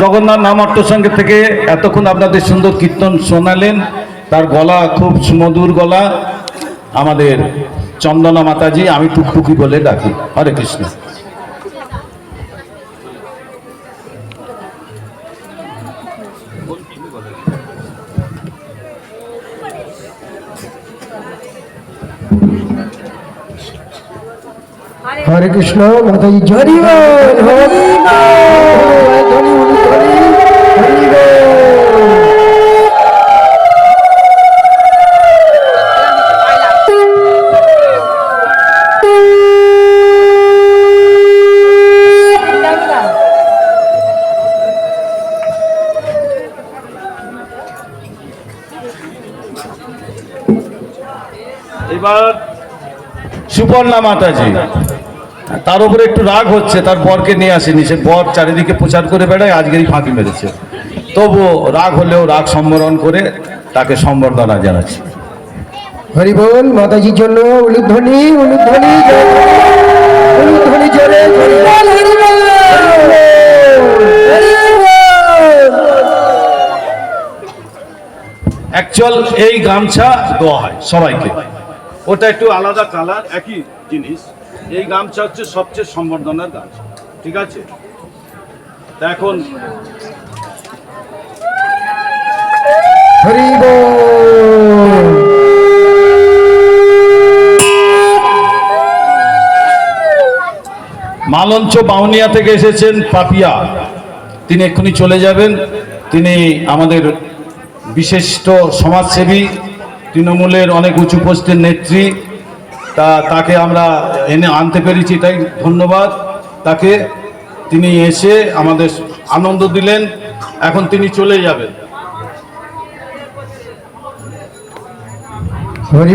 জগন্নাথ নামাট্য সঙ্গে থেকে এতক্ষণ আপনাদের সুন্দর কীর্তন শোনালেন। তার গলা খুব সুমধুর গলা। আমাদের চন্দনা মাতাজি, আমি টুকটুকি বলে ডাকি। হরে কৃষ্ণ। হরে কৃষ্ণ। হরি বল এবার সুপর্ণা মাতাজি। তার উপরে একটু রাগ হচ্ছে তার বরকে নিয়ে আসেনি। সে বর চারিদিকে প্রচার করে বেড়ায় আজকেরই ফাঁকি মেরেছে। তবু রাগ হলেও রাগ সম্বরণ করে তাকে সম্বর্ধনা জানাচ্ছি। হরি বল মাতাজির জন্য উলুধ্বনি উলুধ্বনি উলুধ্বনি জোরে হরি বল হরি বল। হরি বল অ্যাকচুয়াল এই গামছা দেওয়া হয় সবাইকে। ওটা একটু আলাদা কালার একই জিনিস। এই গামছা হচ্ছে সবচেয়ে সম্বর্ধনার গামছা। ঠিক আছে? এখন মালঞ্চ বাউনিয়া থেকে এসেছেন পাপিয়া। তিনি এক্ষুনি চলে যাবেন। তিনি আমাদের বিশিষ্ট সমাজসেবী তৃণমূলের অনেক উঁচু পোস্টের নেত্রী। তা তাকে আমরা এনে আনতে পেরেছি তাই ধন্যবাদ। তাকে তিনি এসে আমাদের আনন্দ দিলেন এখন তিনি চলে যাবেন। হরি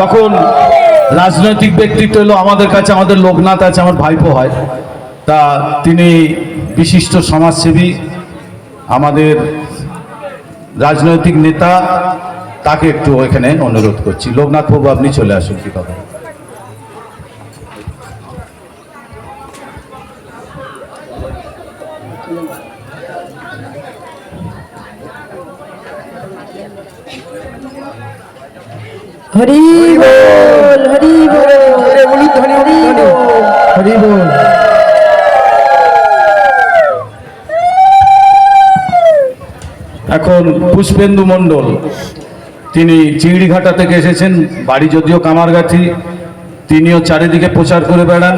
যখন রাজনৈতিক ব্যক্তিত্ব এলো আমাদের কাছে আমাদের লোকনাথ আছে আমার ভাইপো হয়। তা তিনি বিশিষ্ট সমাজসেবী আমাদের রাজনৈতিক নেতা তাকে একটু এখানে অনুরোধ করছি। লোকনাথ বাবু, আপনি চলে আসুন, কি কথা হরি বল হরি বল, হরে উলুধ্বনি হরি বল। এখন পুষ্পেন্দু মণ্ডল, তিনি চিংড়িঘাটা থেকে এসেছেন, বাড়ি যদিও কামারগাছি, তিনিও চারিদিকে প্রচার করে বেড়ান,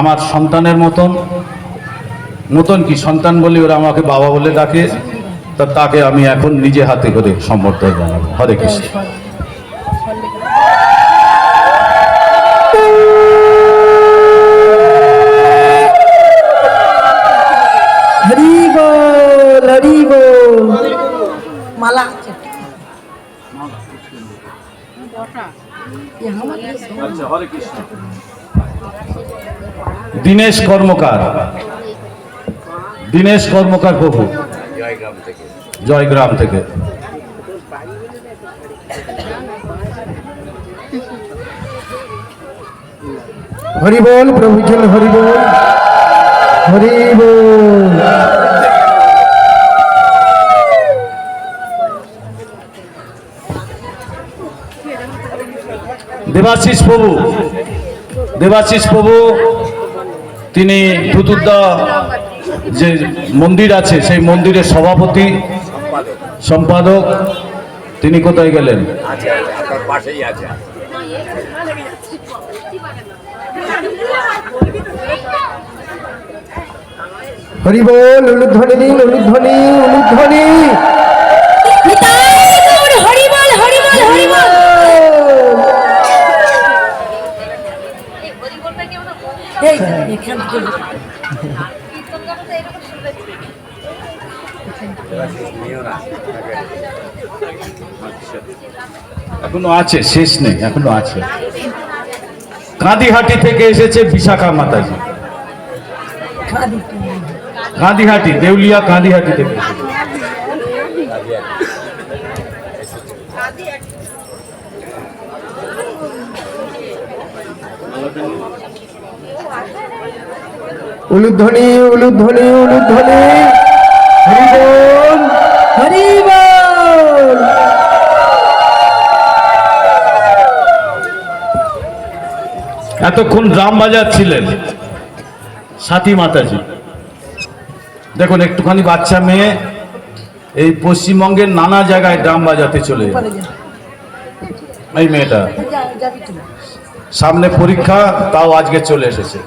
আমার সন্তানের মতন। মতন কি সন্তান বলে ওরা আমাকে বাবা বলে ডাকে, তা তাকে আমি এখন নিজে হাতে করে সম্বর্ধনা জানাব। হরে কৃষ্ণ। দীনেশ কর্মকার। দীনেশ কর্মকার প্রভু। জয়গ্রাম থেকে। হরি বল প্রভু চল হরি বল হরি বল দেবাশিস প্রভু দেবাশিস প্রভু, তিনি ধুতুদ্দা যে মন্দির আছে, সেই মন্দিরের সভাপতি, সম্পাদক, তিনি কোথায় গেলেন? আছে উলুধ্বনি উলুধ্বনি উলুধ্বনি হরিবল হরিবল হরিবল এই এখান থেকে এখনও আছে শেষ নেই এখনও আছে। কাঁদিহাটি থেকে এসেছে বিশাখা মাতাজি। কাঁদিহাটি দেউলিয়া কাঁদিহাটি থেকে। উলুধ্বনি উলুধ্বনি উলুধ্বনি। এতক্ষণ ড্রাম বাজাচ্ছিলেন সাথী মাতাজি। দেখুন, একটুখানি বাচ্চা মেয়ে এই পশ্চিমবঙ্গের নানা জায়গায় ড্রাম বাজাতে চলে এই মেয়েটা। সামনে পরীক্ষা, তাও আজকে চলে এসেছে।